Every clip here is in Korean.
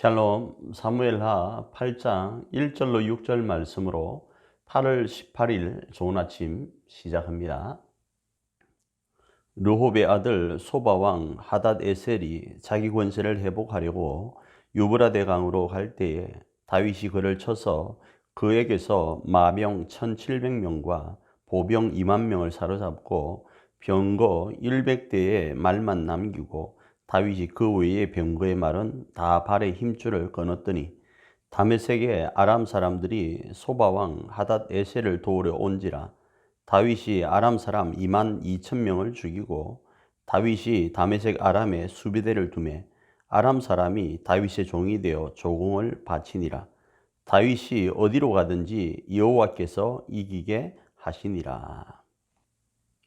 샬롬 사무엘하 8장 1절로 6절 말씀으로 8월 18일 좋은 아침 시작합니다. 르홉의 아들 소바왕 하닷 에셀이 자기 권세를 회복하려고 유브라데 강으로 갈 때에 다윗이 그를 쳐서 그에게서 마병 1700명과 보병 2만 명을 사로잡고 병거 100대의 말만 남기고 다윗이 그 외의 병거의 말은 다 발에 힘줄을 끊었더니 다메섹의 아람 사람들이 소바왕 하닷 에셀을 도우려 온지라 다윗이 아람 사람 2만 2천 명을 죽이고 다윗이 다메섹 아람에 수비대를 두매 아람 사람이 다윗의 종이 되어 조공을 바치니라. 다윗이 어디로 가든지 여호와께서 이기게 하시니라.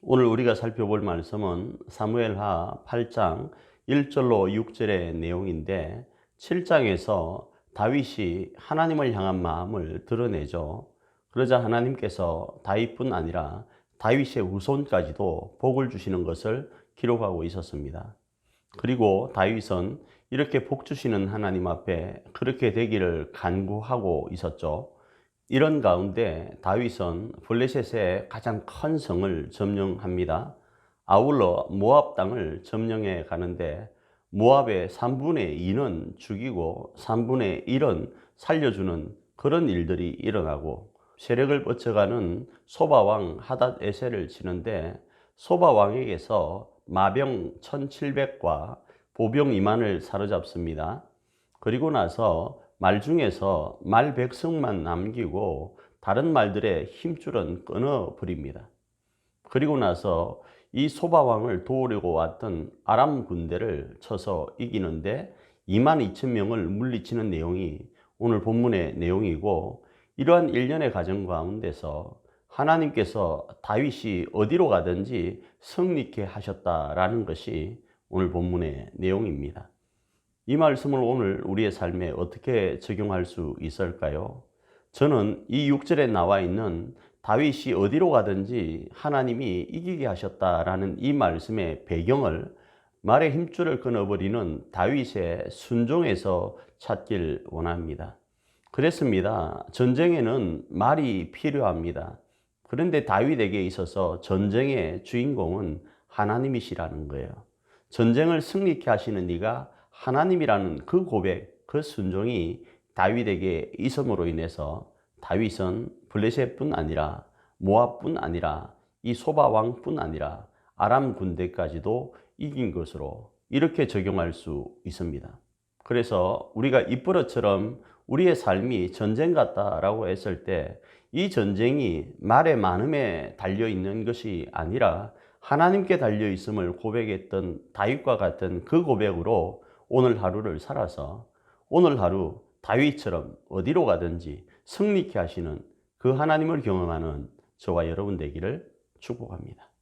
오늘 우리가 살펴볼 말씀은 사무엘하 8장 1절로 6절의 내용인데 7장에서 다윗이 하나님을 향한 마음을 드러내죠. 그러자 하나님께서 다윗뿐 아니라 다윗의 후손까지도 복을 주시는 것을 기록하고 있었습니다. 그리고 다윗은 이렇게 복 주시는 하나님 앞에 그렇게 되기를 간구하고 있었죠. 이런 가운데 다윗은 블레셋의 가장 큰 성을 점령합니다. 아울러 모압 땅을 점령해 가는데 모압의 3분의 2는 죽이고 3분의 1은 살려주는 그런 일들이 일어나고 세력을 뻗쳐가는 소바왕 하닷 에셀을 치는데 소바왕에게서 마병 1700과 보병 2만을 사로잡습니다. 그리고 나서 말 중에서 말 백성만 남기고 다른 말들의 힘줄은 끊어버립니다. 그리고 나서 이 소바왕을 도우려고 왔던 아람 군대를 쳐서 이기는데 2만 2천 명을 물리치는 내용이 오늘 본문의 내용이고 이러한 일련의 과정 가운데서 하나님께서 다윗이 어디로 가든지 승리케 하셨다라는 것이 오늘 본문의 내용입니다. 이 말씀을 오늘 우리의 삶에 어떻게 적용할 수 있을까요? 저는 이 6절에 나와 있는 다윗이 어디로 가든지 하나님이 이기게 하셨다라는 이 말씀의 배경을 말의 힘줄을 끊어버리는 다윗의 순종에서 찾길 원합니다. 그랬습니다. 전쟁에는 말이 필요합니다. 그런데 다윗에게 있어서 전쟁의 주인공은 하나님이시라는 거예요. 전쟁을 승리케 하시는 네가 하나님이라는 그 고백, 그 순종이 다윗에게 있음으로 인해서 다윗은 블레셋뿐 아니라 모압뿐 아니라 이 소바 왕뿐 아니라 아람 군대까지도 이긴 것으로 이렇게 적용할 수 있습니다. 그래서 우리가 이버릇처럼 우리의 삶이 전쟁 같다라고 했을 때 이 전쟁이 말의 많음에 달려 있는 것이 아니라 하나님께 달려 있음을 고백했던 다윗과 같은 그 고백으로 오늘 하루를 살아서 오늘 하루 다윗처럼 어디로 가든지 승리케 하시는 그 하나님을 경험하는 저와 여러분 되기를 축복합니다.